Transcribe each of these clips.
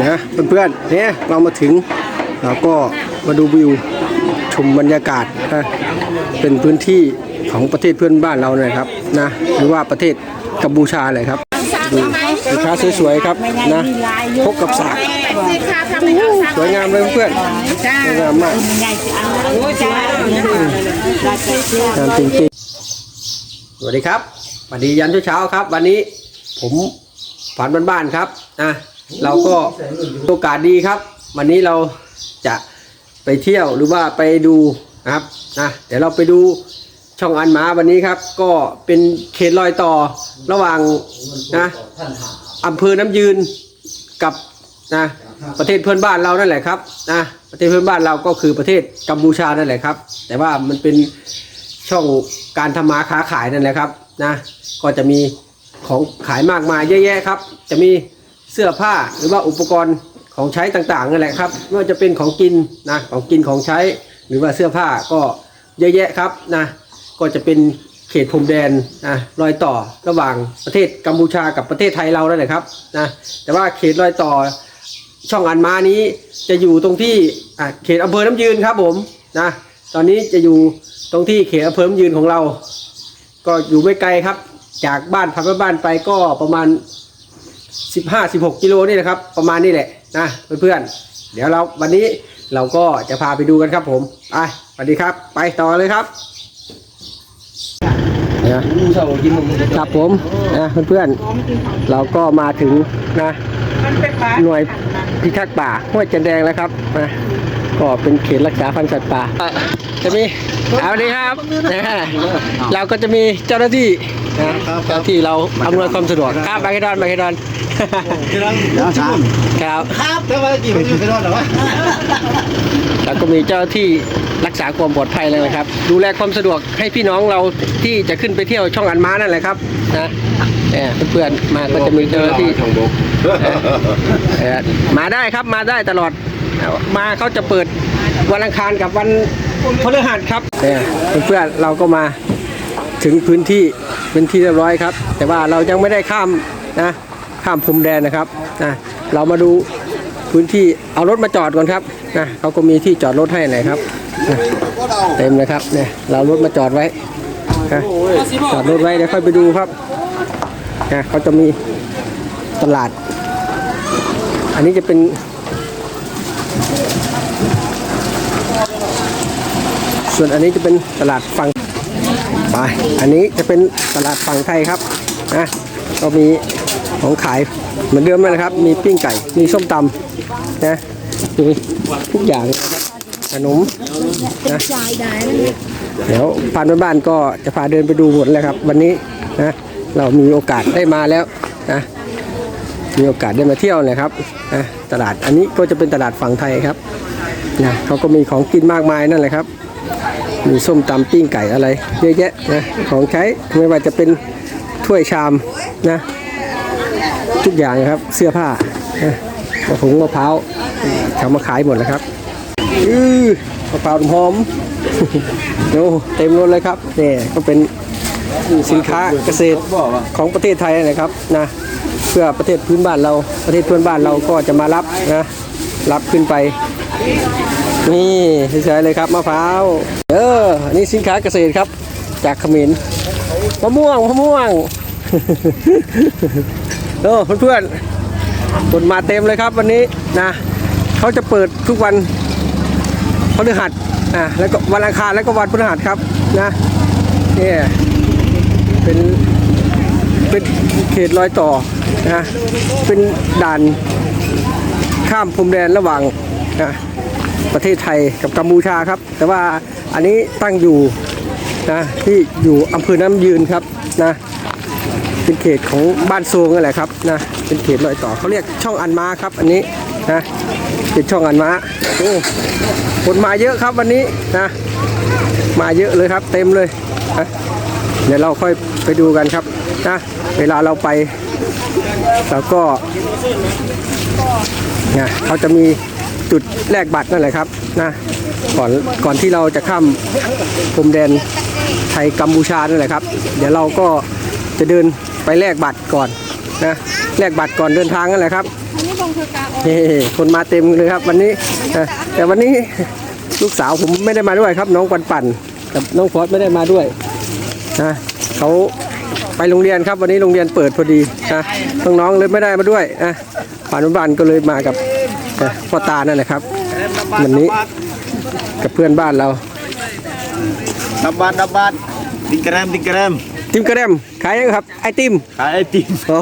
นะเพื่อนๆเนี่ยเรามาถึงเราก็มาดูวิวชมบรรยากาศนะเป็นพื้นที่ของประเทศเพื่อนบ้านเราเลยครับนะหรือว่าประเทศกัมพูชาเลยครับดูสินค้าสวยๆครับนะพกกับสากสวยงามเลยเพื่อนสวยงามมากงามจริงๆสวัสดีครับสวัสดียันเช้าๆครับ วันนี้ผมฝันบ้านๆครับนะ เราก็โอกาสดีครับ วันนี้เราจะไปเที่ยวหรือว่าไปดูนะครับนะเดี๋ยวเราไปดูช่องอันหมาวันนี้ครับ ก็เป็นเขตรอยต่อระหว่างนะอำเภอน้ำยืนกับนะประเทศเพื่อนบ้านเรานั่นแหละครับนะประเทศเพื่อนบ้านเราก็คือประเทศกัมพูชานั่นแหละครับ แต่ว่ามันเป็นช่องการทำมาค้าขายนั่นแหละครับนะก็จะมีของขายมากมายเยอะแยะครับ จะมี เสื้อผ้าหรือว่าอุปกรณ์ของใช้ต่างๆนั่นแหละครับไม่ว่าจะเป็นของกินนะของกินของใช้หรือว่าเสื้อผ้าก็เยอะแยะครับนะก็จะเป็นเขตพรมแดนนะรอยต่อระหว่างประเทศกัมพูชากับประเทศไทยเรานั่นแหละครับนะแต่ว่าเขตรอยต่อช่องอันมานี้จะอยู่ตรงที่เขตอำเภอน้ำยืนครับผมนะตอนนี้จะอยู่ตรงที่เขตอำเภอน้ำยืนของเรา ก็อยู่ไม่ไกลครับ จากบ้านพักบ้านไปก็ประมาณ 15-16กิโลนี่แหละครับ ประมาณนี้แหละนะเพื่อนๆ เดี๋ยวเราวันนี้เราก็จะพาไปดูกันครับผมไปสวัสดีครับ ไปต่อเลยครับนะครับผมนะเพื่อนๆ เราก็มาถึงนะหน่วยพิทักษ์ป่าห้วยจันแดงแล้วครับนะ ก็เป็นเขตรักษาพันธุ์สัตว์ป่าอะจะมีเอาดีครับนะฮะเราก็จะมีเจ้าหน้าที่นะเจ้าหน้าที่เราอำนวยความสะดวกครับมาเคดอนมาเคดอนที่ร้านเดี๋ยวชิมครับครับแต่ว่ากี่มันอยู่ไปรอดหรอวะแล้วก็มีเจ้าหน้าที่รักษาความปลอดภัยเลยนะครับ ดูแลความสะดวกให้พี่น้องเราที่จะขึ้นไปเที่ยวช่องอันม้านั่นแหละครับนะเนี่ยเพื่อนๆมาก็จะมีเจ้าหน้าที่ช่องบกเอ่อมาได้ครับมาได้ตลอด มาเขาจะเปิดวันอังคารกับวันพฤหัสครับเนี่ยเพื่อนๆเราก็มาถึงพื้นที่เป็นที่เรียบร้อยครับ แต่ว่าเรายังไม่ได้ข้ามนะข้ามพรมแดนนะครับนะเรามาดูพื้นที่เอารถมาจอดก่อนครับนะเขาก็มีที่จอดรถให้หน่อยครับนะเต็มเลยครับเนี่ยเรารถมาจอดไว้นะจอดรถไว้เดี๋ยวค่อยไปดูครับนะเขาจะมีตลาด อันนี้จะเป็น ส่วนอันนี้จะเป็นตลาดฝั่งไปอันนี้จะเป็นตลาดฝั่งไทยครับนะก็มีของขายเหมือนเดิมเลยนะครับ มีปิ้งไก่ มีส้มตำนะมีทุกอย่างขนมนะเดี๋ยวผ่านบ้านก็จะพาเดินไปดูหมดเลยครับ วันนี้นะเรามีโอกาสได้มาแล้วนะมีโอกาสได้มาเที่ยวนะครับนะตลาดอันนี้ก็จะเป็นตลาดฝั่งไทยครับ นะเขาก็มีของกินมากมายนั่นแหละครับ มีส้มตำปิ้งไก่อะไรเยอะแยะนะของใช้ไม่ว่าจะเป็นถ้วยชามนะทุกอย่างครับเสื้อผ้ากระผงมะพร้าวเขามาขายหมดเลยครับอือมะพร้าวหอมโอ้เต็มรถเลยครับนี่ก็เป็นสินค้าเกษตรของประเทศไทยนะครับนะเพื่อประเทศพื้นบ้านเราประเทศเพื่อนบ้านเราก็จะมารับนะรับขึ้นไป นี่สวยๆเลยครับมะพร้าวเอออันนี่สินค้าเกษตรครับ จากขมรมะม่วงมะม่วงโอ้เพื่อนๆคนมาเต็มเลยครับวันนี้นะเขาจะเปิดทุกวันพฤหัสอะแล้วก็วันอังคารแล้วก็วันพฤหัสครับนะเนี่ยเป็นเป็นเขตรอยต่อนะเป็นด่านข้ามพรมแดนระหว่างนะ ประเทศไทยกับกัมพูชาครับ แต่ว่าอันนี้ตั้งอยู่นะที่อยู่อำเภอน้ำยืนครับนะเป็นเขตของบ้านโซงนั่นแหละครับนะเป็นเขตรอยต่อเขาเรียกช่องอันมาครับ อันนี้นะเป็นช่องอันมาโอ้คนมาเยอะครับวันนี้นะมาเยอะเลยครับ เต็มเลยนะเดี๋ยวเราค่อยไปดูกันครับนะเวลาเราไปเราก็นะเขาจะมี จุดแลกบัตรนั่นแหละครับนะก่อนก่อนที่เราจะข้ามพรมแดนไทยกัมพูชานั่นแหละครับ เดี๋ยวเราก็จะเดินไปแลกบัตรก่อนนะแลกบัตรก่อนเดินทางนั่นแหละครับนนี้บงเฮ้คนมาเต็มเลยครับวันนี้แต่วันนี้ลูกสาวผมไม่ได้มาด้วยครับ น้องปันปันกับน้องฟอสไม่ได้มาด้วยนะเขาไปโรงเรียนครับวันนี้โรงเรียนเปิดพอดีนะน้องๆเลยไม่ได้มาด้วยนะผ่านบ้านก็เลยมากับ พ่อตานั่นแหละครับ วันนี้กับเพื่อนบ้านเราดับบาทดับบาทติงกระแรมติงกระแรมติมกระเดมขายยังครับ ไอติมขายไอติมอ๋อ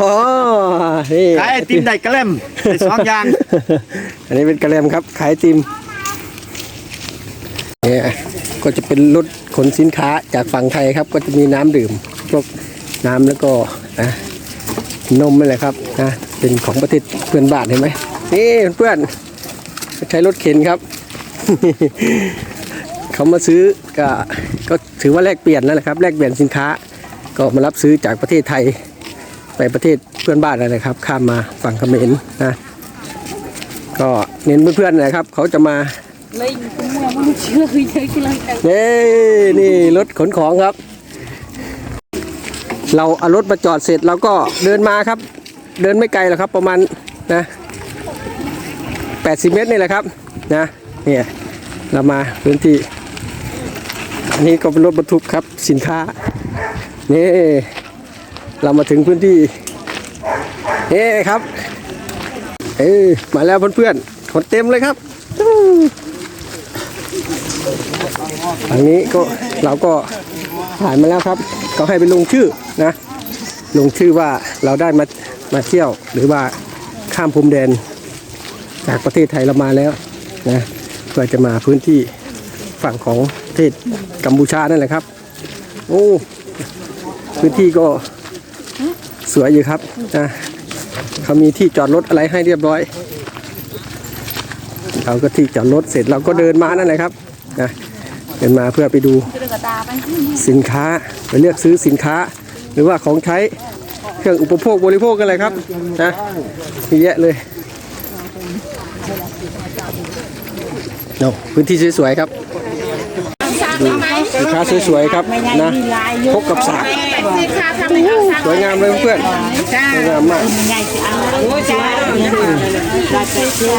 นี่ขายไอติมได้กระแรมได้สองอย่าง อันนี้เป็นกระเลมครับ ขายไอติมเนี่ยก็จะเป็นรถขนสินค้าจากฝั่งไทยครับ ก็จะมีน้ำดื่มพวกน้ำแล้วก็นะนมนี่แหละครับนะเป็นของประเทศเพื่อนบ้านเห็นไหม นี่เพื่อนใช้รถเข็นครับ เขามาซื้อก็ก็ถือว่าแลกเปลี่ยนนั่นแหละครับแลกเปลี่ยนสินค้า ก็มารับซื้อจากประเทศไทย ไปประเทศเพื่อนบ้านนั่นแหละครับ ข้ามมาฝั่งเขมรนะก็เน้นเพื่อนๆนะครับ เขาจะมาเลยมัวมันเชื่อเลยเชื่อเลยแต่เน่นี่รถขนของครับ เราเอารถมาจอดเสร็จเราก็เดินมาครับ เดินไม่ไกลหรอกครับ ประมาณนะ 80 เมตรนี่แหละครับนะเนี่ยเรามาพื้นที่อันนี้ก็เป็นรถบรรทุกครับสินค้านี่เรามาถึงพื้นที่นี่ครับเออมาแล้วเพื่อนๆคนเต็มเลยครับทางนี้ก็เราก็ผ่านมาแล้วครับ ก็ให้ไปลงชื่อนะลงชื่อว่าเราได้มามาเที่ยวหรือว่าข้ามพรมแดน จากประเทศไทยเรามาแล้วนะเพื่อจะมาพื้นที่ฝั่งของประเทศกัมพูชานั่นแหละครับ โอ้พื้นที่ก็สวยอยู่ครับนะเขามีที่จอดรถอะไรให้เรียบร้อย เราก็ที่จอดรถเสร็จเราก็เดินมานั่นแหละครับนะเดินมาเพื่อไปดูสินค้าไปเลือกซื้อสินค้า หรือว่าของใช้เครื่องอุปโภคบริโภคกันเลยครับนะเยอะเลย เนาะพื้นที่สวยๆครับดูสินค้าสวยๆครับนะพกกับสากสวยงามเลยเพื่อนสวยงามมาก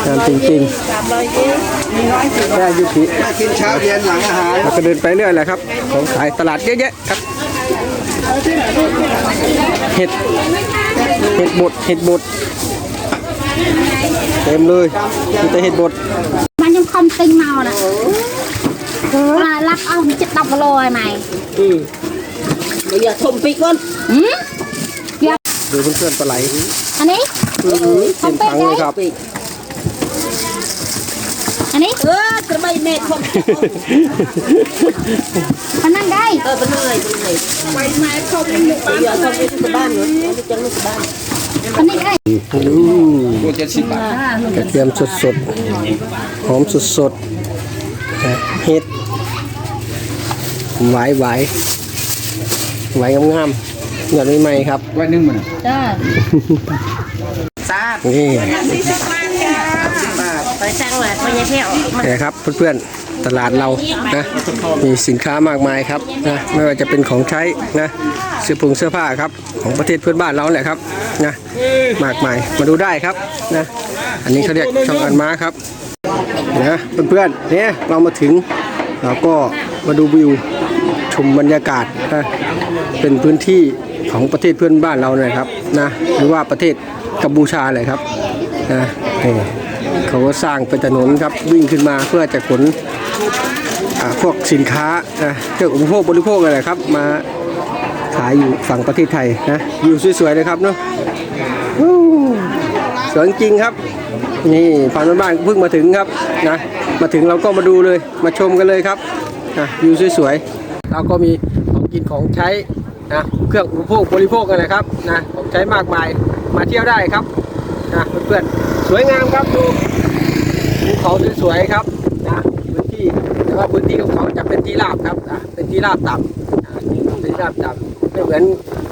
งามจริงๆได้ยุติกินเช้าเย็นหลังอาหารเราก็เดินไปเรื่อยแหละครับ ของขายตลาดเยอะแยะครับ เห็ด เห็ดบด เห็ดบด เต็มเลยมีแต่เห็ดบด มันยังคอมติงเมาน่ะปลาลักเอาจะตับลอยไหม อย่าทมปีกก่อน อืม ดูเพื่อนๆปลาไหล อันนี้ อื้อหือเต็มถังเลยครับ อันนี้ เออกระใบเม็ดทม มันนั่งได้ เออเป็นเลยเป็นเลยใบไม้ทมลูกบ้านอย่าทมไปที่บ้านเนาะไม่จังลูกบ้าน อันนี้ได้ดูกระเทียมสดๆหอมสดๆนะเห็ดไหวไหวไหวงามๆหยอดใหม่ๆครับจ้านี่ไปสร้างหลานไปยายแพ้วนะครับเพื่อนๆตลาดเรานะมีสินค้ามากมายครับนะไม่ว่าจะเป็นของใช้นะ เสื้อผงเสื้อผ้าครับของประเทศเพื่อนบ้านเราแหละครับนะมากมายมาดูได้ครับนะอันนี้เขาเรียกช่องอันม้าครับนะเพื่อนๆเนี่ยเรามาถึงเราก็มาดูวิวชมบรรยากาศนะเป็นพื้นที่ของประเทศเพื่อนบ้านเราเลยครับนะหรือว่าประเทศกัมพูชาเลยครับนะนี่เขาก็สร้างเป็นถนนครับวิ่งขึ้นมาเพื่อจะขนพวกสินค้านะเครื่องอุปโภคบริโภคอะไรครับมา ขายอยู่ฝั่งประเทศไทยนะวิวสวยๆเลยครับเนาะสวยจริงครับ นี่ผ่านบ้านเพิ่งมาถึงครับนะมาถึงเราก็มาดูเลยมาชมกันเลยครับนะวิวสวยๆเราก็มีของกินของใช้นะเครื่องอุปโภคบริโภคกันนะครับนะของใช้มากมายมาเที่ยวได้ครับนะเพื่อนๆสวยงามครับดูภูเขาสวยๆครับนะพื้นที่แต่ว่าพื้นที่ของเขาจะเป็นที่ราบครับนะเป็นที่ราบต่ำนะเป็นที่ราบต่ำ ไม่เหมือน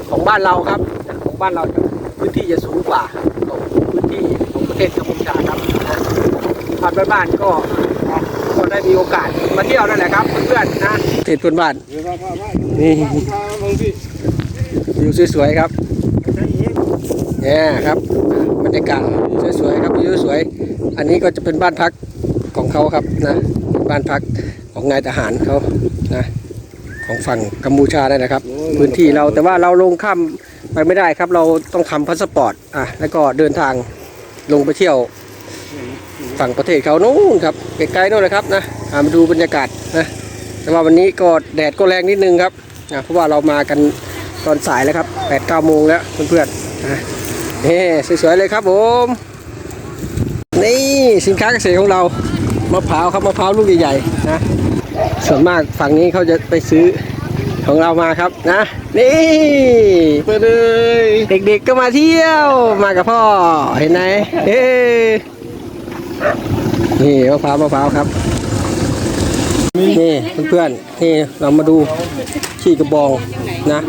ของบ้านเราครับ ของบ้านเราจะพื้นที่จะสูงกว่าของพื้นที่ของประเทศกัมพูชาครับผ่านบ้านๆก็ก็ได้มีโอกาสมาเที่ยวนั่นแหละครับเพื่อนๆนะเทศเพื่อนบ้านนี่วิวสวยๆครับเนี่ยครับบรรยากาศสวยๆครับวิวสวยๆอันนี้ก็จะเป็นบ้านพักของเขาครับนะบ้านพักของนายทหารเขานะ ของฝั่งกัมพูชาได้นะครับ พื้นที่เราแต่ว่าเราลงข้ามไปไม่ได้ครับ เราต้องทำพาสปอร์ตอะแล้วก็เดินทางลงไปเที่ยวฝั่งประเทศเขานู้นครับไกลๆนู่นนะครับนะอ่ามาดูบรรยากาศนะแต่ว่าวันนี้ก็แดดก็แรงนิดนึงครับนะเพราะว่าเรามากันตอนสายแล้วครับ8ปดเก้าโมงแล้วเพื่อนๆนะนี่สวยๆเลยครับผมนี่สินค้าเกษตรของเรามะพร้าวครับมะพร้าวลูกใหญ่ๆนะ ส่วนมากฝั่งนี้เขาจะไปซื้อของเรามาครับนะ นี่ไปเลย เด็กๆก็มาเที่ยว มากับพ่อเห็นไหมเฮ้นี่มะพร้าวมะพร้าวครับ นี่เพื่อนๆนี่เรามาดูขี้กระบองนะ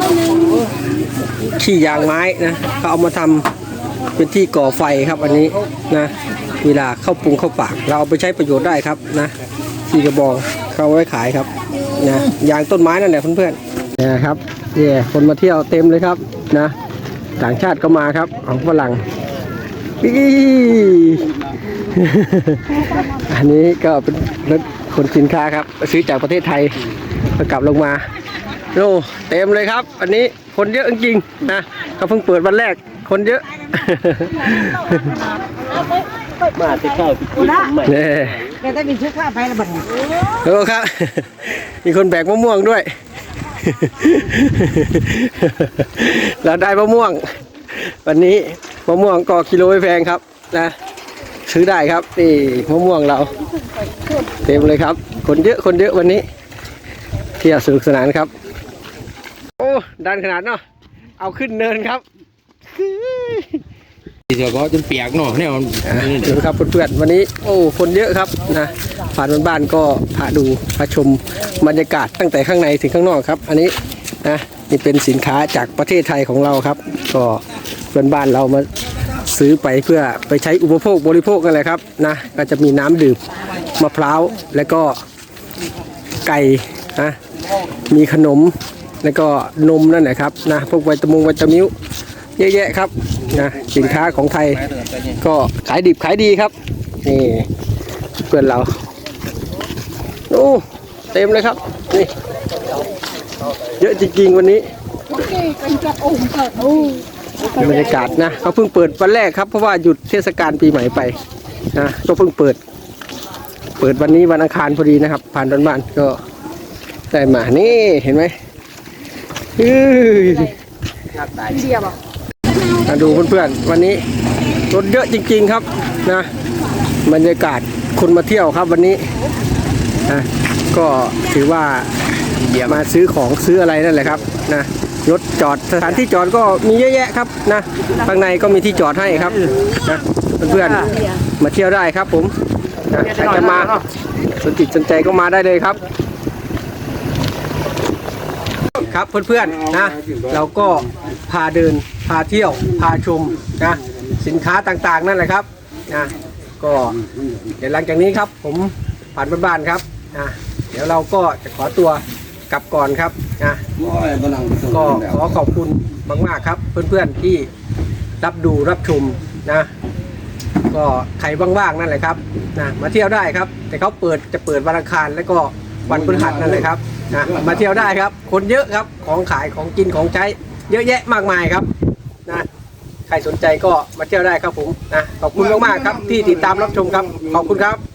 ขี้ยางไม้นะเขาเอามาทำเป็นที่ก่อไฟครับอันนี้นะ เวลาเข้าปรุงเข้าปาก เราเอาไปใช้ประโยชน์ได้ครับนะขี้กระบอง เขาเอาไว้ขายครับนะยางต้นไม้นั่นแหละเพื่อนๆเนี่ยครับเนี่ยคนมาเที่ยวเต็มเลยครับนะ ต่างชาติก็มาครับของฝรั่งอีอันนี้ก็เป็นรถขนสินค้าครับ ซื้อจากประเทศไทยก็กลับลงมาโอ้เต็มเลยครับ อันนี้คนเยอะจริงๆนะเขาเพิ่งเปิดวันแรกคนเยอะมาที่ข้าวที่กินใหม่เนี่ย แกได้มีชื่อข้าไปแล้วบัดนี้โอ้ครับ มีคนแบกมะม่วงด้วย เราได้มะม่วง วันนี้มะม่วงก็กิโลไม่แพงครับนะ ซื้อได้ครับนี่มะม่วงเรา เต็มเลยครับ คนเยอะคนเยอะวันนี้ เที่ยวสนุกสนานครับ โอ้ดันขนาดเนาะเอาขึ้นเนินครับ เดี๋ยวก็จนเปียกเนาะเนี่ยมันอะดูครับเพื่อนๆวันนี้โอ้คนเยอะครับนะผ่านบ้านๆก็พาดูพาชมบรรยากาศตั้งแต่ข้างในถึงข้างนอกครับ อันนี้นะนี่เป็นสินค้าจากประเทศไทยของเราครับ ก็เพื่อนบ้านเรามาซื้อไปเพื่อไปใช้อุปโภคบริโภคกันเลยครับนะก็จะมีน้ำดื่มมะพร้าวแล้วก็ไก่นะมีขนมแล้วก็นมนั่นแหละครับนะพวกวิตามินวิตามิวเยอะแยะครับ นะสินค้าของไทยก็ขายดิบขายดีครับนี่เพื่อนเราโอ้เต็มเลยครับนี่เยอะจริงๆวันนี้บรรยากาศนะเขาเพิ่งเปิดวันแรกครับเพราะว่าหยุดเทศกาลปีใหม่ไปนะก็เพิ่งเปิด เปิดวันนี้วันอังคารพอดีนะครับ ผ่านบ้านบ้านๆก็ได้มานี่เห็นไหมอื้อ มาดูเพื่อนๆวันนี้รถเยอะจริง ๆครับนะบรรยากาศคนมาเที่ยวครับวันนี้นะก็ถือว่ามาซื้อของซื้ออะไรนั่นแหละครับนะรถจอดสถานที่จอดก็มีเยอะแยะครับนะข้างในก็มีที่จอดให้ครับนะเพื่อนๆมาเที่ยวได้ครับผมนะใครจะมาสนจิตสนใจก็มาได้เลยครับ ครับเพื่อนๆนะเราก็พาเดิน พาเที่ยว พาชมนะสินค้าต่างๆนั่นแหละครับนะก็เดี๋ยวหลังจากนี้ครับ ผมผ่านบ้านๆครับนะเดี๋ยวเราก็จะขอตัวกลับก่อนครับนะก็ขอขอบคุณมากๆครับ เพื่อนๆที่รับดูรับชมนะ ก็ใครว่างๆนั่นแหละครับนะมาเที่ยวได้ครับ แต่เขาเปิดจะเปิดวันอังคารแล้วก็วันพฤหัสนั่นแหละครับนะมาเที่ยวได้ครับ คนเยอะครับของขายของกินของใช้ เยอะแยะมากมายครับ ใครสนใจก็มาเที่ยวได้ครับผมนะขอบคุณมากๆครับที่ติดตามรับชมครับขอบคุณครับ